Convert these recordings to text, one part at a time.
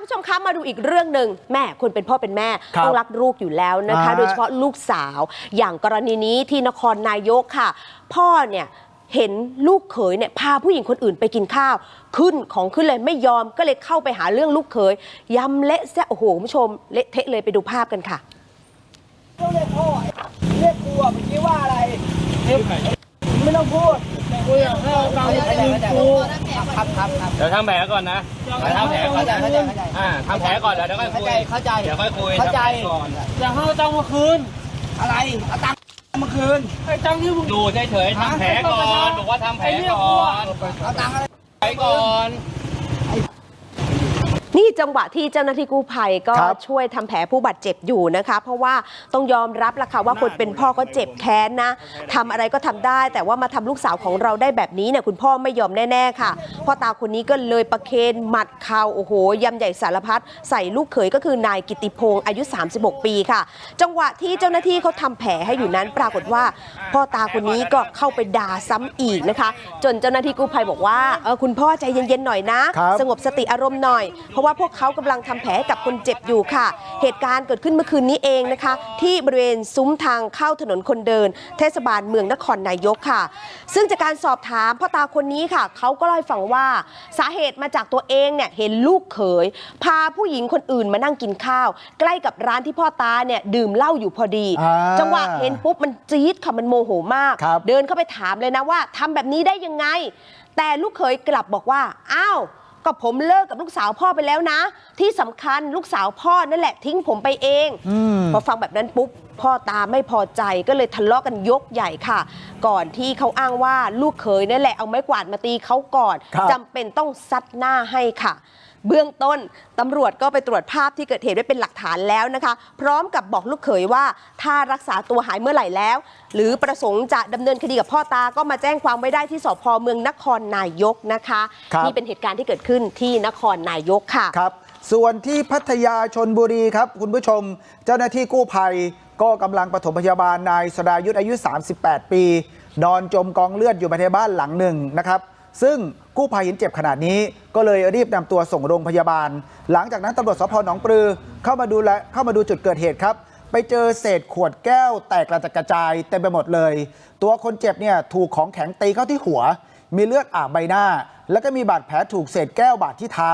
คุณผู้ชมคะมาดูอีกเรื่องหนึ่งแม่คนเป็นพ่อเป็นแม่ครับต้องรักลูกอยู่แล้วนะคะ อ่า โดยเฉพาะลูกสาว อย่างกรณีนี้ที่นครนายกค่ะ พ่อเนี่ยเห็นลูกเขยเนี่ยพาผู้หญิงคนอื่นไปกินข้าว ขึ้นของขึ้นเลยไม่ยอมก็เลยเข้าไปหาเรื่องลูกเขยยำเละแซะโอ้โหคุณผู้ชมเละเทะเลยไปดูภาพกันค่ะต้องเรียกพ่อเรียกกูอะเมื่อกี้ว่าอะไร ไม่ต้องพูด กูอยากให้เอาตังค์คืนกูครับครับครับเดี๋ยวทำแผลก่อนนะเดี๋ยวทำแผลก่อนเข้าใจนะเข้าใจเข้าใจอ่าทำแผลก่อนเดี๋ยวค่อยเข้าคุใจยเข้าใจเดี๋ยวค่อยคุยเข้าใจทำแผลก่อนอยากให้เอาตังค์มาคืน อะไรเอาตังค์มาคืนไอ้ตังค์ที่มึงดูเฉยๆทำแผลก่อนบอกว่าทำแผลก่อนเอาตังค์อะไรแผลก่อนนี่ จังหวะที่เจ้าหน้าที่กู้ภัยก็ครับช่วยทำแผลผู้บาดเจ็บอยู่นะคะ เพราะว่าต้องยอมรับละค่ะว่าคนเป็นพ่อก็เจ็บแค้นนะทำอะไรก็ทำได้ แต่ว่ามาทำลูกสาวของเราได้แบบนี้เนี่ยคุณพ่อไม่ยอมแน่ๆค่ะพ่อตาคนนี้ก็เลยประเคนหมัดเข่าโอ้โหยำใหญ่สารพัดใส่ลูกเขยก็คือนายกิติพงศ์อายุ 36 ปีค่ะ จังหวะที่เจ้าหน้าที่เขาทำแผลให้อยู่นั้นปรากฏว่า พ่อตาคนนี้ก็เข้าไปด่าซ้ำอีกนะคะ จนเจ้าหน้าที่กู้ภัยบอกว่าเออคุณพ่อใจเย็นๆหน่อยนะ ครับ สงบสติอารมณ์หน่อยเพราะว่าพวกเขากำลังทำแผลให้กับคนเจ็บอยู่ค่ะ เหตุการณ์เกิดขึ้นเมื่อคืนนี้เองนะคะ ที่บริเวณซุ้มทางเข้าถนนคนเดิน เทศบาลเมืองนครนายกค่ะ ซึ่งจากการสอบถามพ่อตาคนนี้ค่ะเขาก็เล่าให้ฟังว่าสาเหตุมาจากตัวเองเนี่ยเห็นลูกเขย พาผู้หญิงคนอื่นมานั่งกินข้าว ใกล้กับร้านที่พ่อตาเนี่ยดื่มเหล้าอยู่พอดีอ่าจังหวะเห็นปุ๊บมันจี๊ดค่ะมันโมโหมากครับเดินเข้าไปถามเลยนะว่าทำแบบนี้ได้ยังไง แต่ลูกเขยกลับบอกว่าอ้าว ก็ผมเลิกกับลูกสาวพ่อไปแล้วนะ ที่สำคัญลูกสาวพ่อนั่นแหละทิ้งผมไปเองอืมพอฟังแบบนั้นปุ๊บพ่อตาไม่พอใจก็เลยทะเลาะกันยกใหญ่ค่ะ ก่อนที่เขาอ้างว่าลูกเขยนั่นแหละเอาไม้กวาดมาตีเขาก่อนครับจำเป็นต้องซัดหน้าให้ค่ะ เบื้องต้นตำรวจก็ไปตรวจภาพที่เกิดเหตุไว้เป็นหลักฐานแล้วนะคะ พร้อมกับบอกลูกเขยว่า ถ้ารักษาตัวหายเมื่อไหร่แล้ว หรือประสงค์จะดำเนินคดีกับพ่อตาก็มาแจ้งความไว้ได้ที่สพเมืองนครนายกนะคะครับ นี่เป็นเหตุการณ์ที่เกิดขึ้นที่นครนายกค่ะ ครับ ส่วนที่พัทยาชนบุรีครับ คุณผู้ชม เจ้าหน้าที่กู้ภัย ก็กำลังปฐมพยาบาลนายสรายุทธอายุ 38 ปี นอนจมกองเลือดอยู่ภายในบ้านหลังหนึ่งนะครับ ซึ่งกู้ภัยเห็นเจ็บขนาดนี้ ก็เลยรีบนำตัวส่งโรงพยาบาล หลังจากนั้นตำรวจสพหนองปลือเข้ามาดูแลเข้ามาดูจุดเกิดเหตุครับ ไปเจอเศษขวดแก้วแตกกระจัดกระจายเต็มไปหมดเลย ตัวคนเจ็บเนี่ยถูกของแข็งตีเข้าที่หัว มีเลือดอาบใบหน้า แล้วก็มีบาดแผลถูกเศษแก้วบาดที่เท้า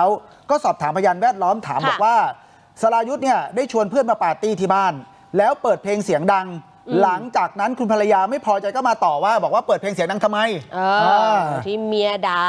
ก็สอบถามพยานแวดล้อมถามบอกว่าสรายุทธ์เนี่ยได้ชวนเพื่อนมาปาร์ตี้ที่บ้าน แล้วเปิดเพลงเสียงดัง หลังจากนั้นคุณภรรยาไม่พอใจก็มาต่อว่า บอกว่าเปิดเพลงเสียงดังทำไมเออที่เมียด่า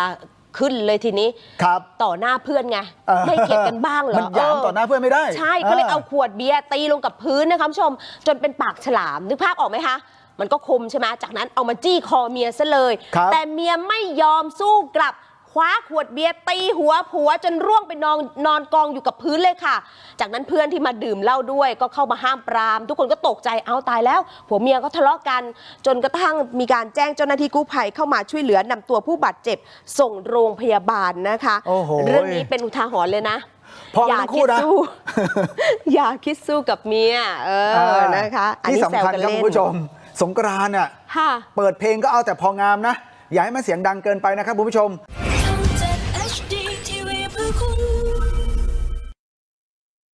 ขึ้นเลยทีนี้ครับต่อหน้าเพื่อนไงเออไม่เกลียดกันบ้างเหรอมันหยามต่อหน้าเพื่อนไม่ได้ ใช่ก็เลยเอาขวดเบียร์ตีลงกับพื้นนะคะคุณผู้ชม จนเป็นปากฉลามนึกภาพออกไหมคะมันก็คมใช่ไหมจากนั้นเอามาจี้คอเมียซะเลยครับแต่เมียไม่ยอมสู้กลับค ว้าขวดเบียร์ตีหัวผัวจนร่วงไปนอนนอนกองอยู่กับพื้นเลยค่ะ จากนั้นเพื่อนที่มาดื่มเหล้าด้วย ก็เข้ามาห้ามปราม ทุกคนก็ตกใจเอาตายแล้ว ผัวเมียก็ทะเลาะกัน จนกระทั่งมีการแจ้งเจ้าหน้าที่กู้ภัยเข้ามาช่วยเหลือนำตัวผู้บาดเจ็บ ส่งโรงพยาบาลนะคะโอ้โหเรื่องนี้เป็นอุทาหรณ์เลยนะพอกันอย่าทั้งคิคู่ดนะสู้ อย่าคิดสู้กับเมีย เออนะคะอันที่นี้แซสำวคัญกันครับเล่นคุณผู้ชม สงกรานต์อะค่ะเปิดเพลงก็เอาแต่พองามนะ อย่าให้มันเสียงดังเกินไปนะครับคุณผู้ชม